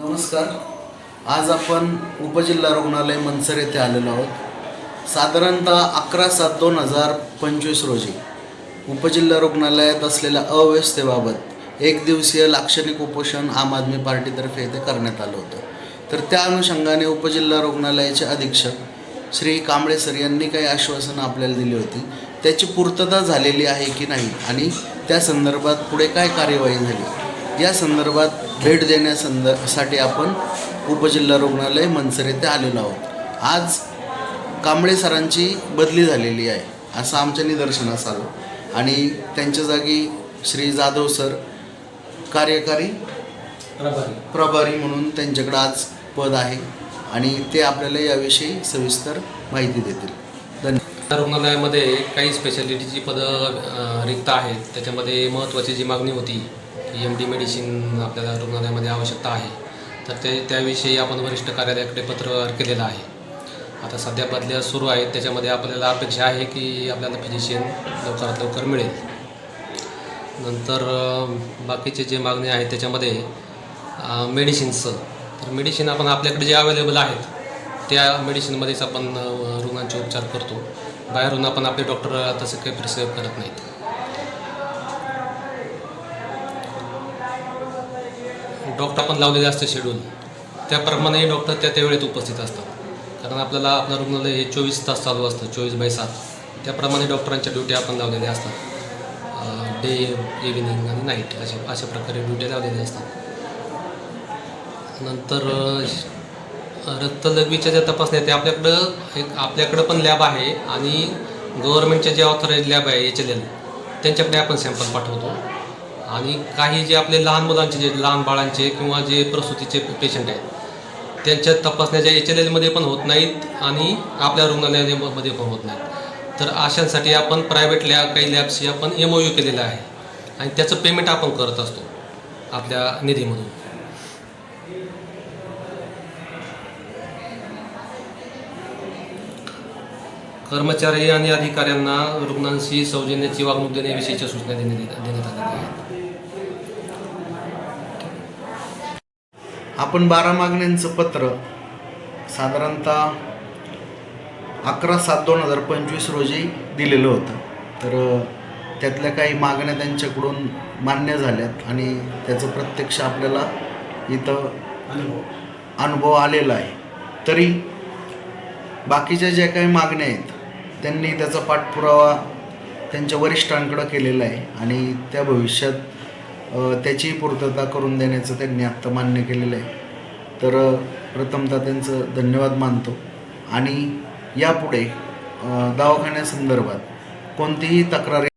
नमस्कार. आज आपण उपजिल्हा रुग्णालय मनसर येथे आलेलो आहोत. साधारणतः अकरा सात दोन हजार पंचवीस रोजी उपजिल्हा रुग्णालयात असलेल्या अव्यवस्थेबाबत एक दिवसीय लाक्षणिक उपोषण आम आदमी पार्टीतर्फे येथे करण्यात आलं होतं. तर त्या अनुषंगाने उपजिल्हा रुग्णालयाचे अधीक्षक श्री कांबळे सर यांनी काही आश्वासनं आपल्याला दिली होती. त्याची पूर्तता झालेली आहे की नाही आणि त्या संदर्भात पुढे काय कार्यवाही झाली? या संदर्भात भेट देण्यासंदर्भासाठी आपण उपजिल्हा रुग्णालय मनसर येथे आलेलो आहोत. आज कांबळे सरांची बदली झालेली आहे असं आमच्या निदर्शनास आलं आणि त्यांच्या जागी श्री जाधव सर कार्यकारी प्रभारी. म्हणून त्यांच्याकडे आज पद आहे आणि ते आपल्याला याविषयी सविस्तर माहिती देतील. धन्यवाद. रुग्णालयामध्ये काही स्पेशालिटीची पदं रिक्त आहेत. त्याच्यामध्ये महत्त्वाची जी मागणी होती की एम डी मेडिसिन आपल्याला रुग्णालयामध्ये आवश्यकता आहे. तर ते त्याविषयी आपण वरिष्ठ कार्यालयाकडे पत्र केलेलं आहे. आता सध्या बदल्या सुरू आहेत. त्याच्यामध्ये आपल्याला अपेक्षा आहे की आपल्याला फिजिशियन लवकरात लवकर मिळेल. नंतर बाकीचे जे मागणी आहेत त्याच्यामध्ये मेडिसिन्सचं तर मेडिसिन आपण आपल्याकडे जे अवेलेबल आहेत त्या मेडिसिनमध्येच आपण रुग्णांचे उपचार करतो. बाहेरून आपण आपले डॉक्टर तसं काही प्रिस्क्राईब करत नाहीत. डॉक्टर पण लावलेले असते शेड्यूल. त्याप्रमाणे डॉक्टर त्या त्या वेळेत उपस्थित असतात. कारण आपल्याला आपलं रुग्णालय हे चोवीस तास चालू असतं चोवीस बाय सात. त्याप्रमाणे डॉक्टरांच्या ड्युट्या आपण लावलेल्या असतात. डे इव्हिनिंग आणि नाईट अशा अशा प्रकारे ड्युट्या लावलेल्या असतात. नंतर रक्तलघवीच्या ज्या तपासण्या त्या ते आपल्याकडं एक आपल्याकडं पण लॅब आहे आणि गव्हर्नमेंटच्या जे ऑथराईज लॅब आहे एच एल एल त्यांच्याकडे आपण सॅम्पल पाठवतो. आणि काही जे आपले लहान मुलांचे जे लहान बाळांचे किंवा जे प्रसूतीचे पेशंट आहेत त्यांच्या तपासण्याच्या एच एल एलमध्ये पण होत नाहीत आणि आपल्या रुग्णालयामध्ये पण होत नाहीत. तर अशांसाठी आपण प्रायव्हेट लॅब काही लॅब्सशी आपण एम ओ यू केलेलं आहे आणि त्याचं पेमेंट आपण करत असतो आपल्या निधीमधून. कर्मचारी आणि अधिकाऱ्यांना रुग्णांशी सौजन्याची वागणूक देण्याविषयीच्या सूचना देण्यात आलेल्या आहेत. आपण बारा मागण्यांचं पत्र साधारणतः अकरा सात दोन हजार पंचवीस रोजी दिलेलं होतं. तर त्यातल्या काही मागण्या त्यांच्याकडून मान्य झाल्यात आणि त्याचं प्रत्यक्ष आपल्याला इथं अनुभव आलेला आहे. तरी बाकीच्या ज्या काही मागण्या आहेत त्यांनी त्याचा पाठपुरावा त्यांच्या वरिष्ठांकडं केलेला आहे आणि त्या भविष्यात त्याचीही त्याची पूर्तता करून देण्याचं त्यांनी आत्ता मान्य केलेलं आहे. तर प्रथमतः त्यांचं धन्यवाद मानतो. आणि यापुढे दवाखान्यासंदर्भात कोणतीही तक्रारी